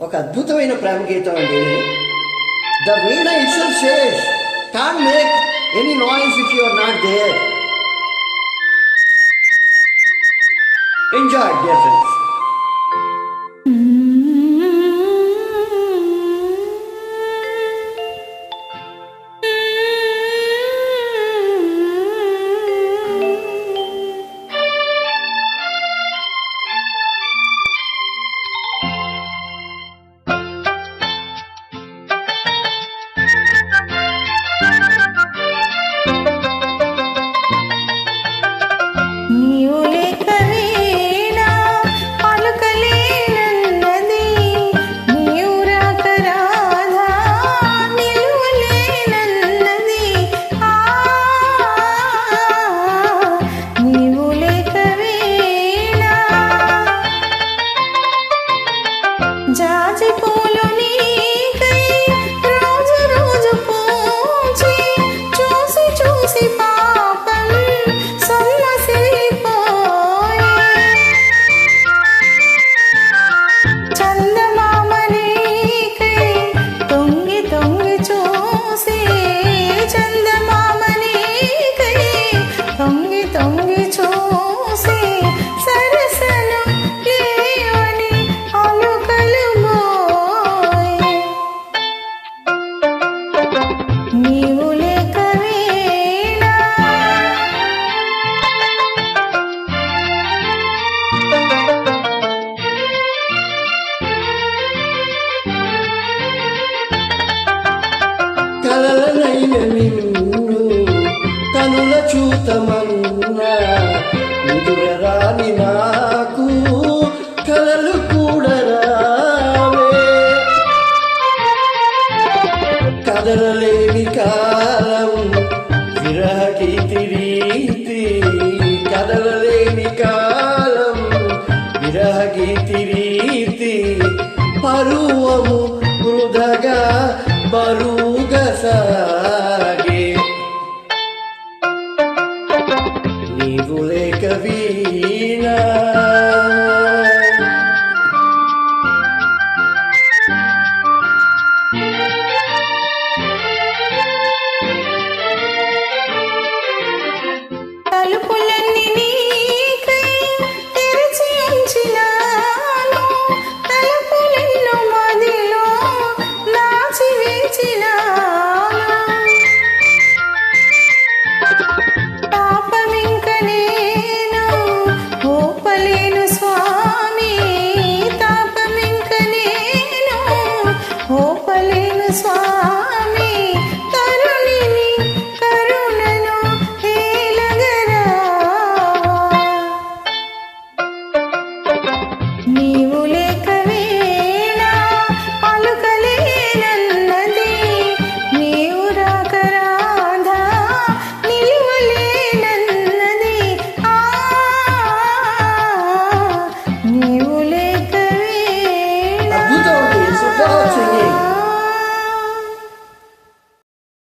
ఒక అద్భుతమైన ప్రేమ గీతం అండి the veena itself says can't make any noise if you are not there enjoy dear friends Kajal போலும் కలలనైన నిన్ను కనుల చూతమన్నా ఎదురరాని నాకు కలలు కూడా రావే కదలలేని కాలం విరహగీతి రీతి కదలలేని కాలం పరువము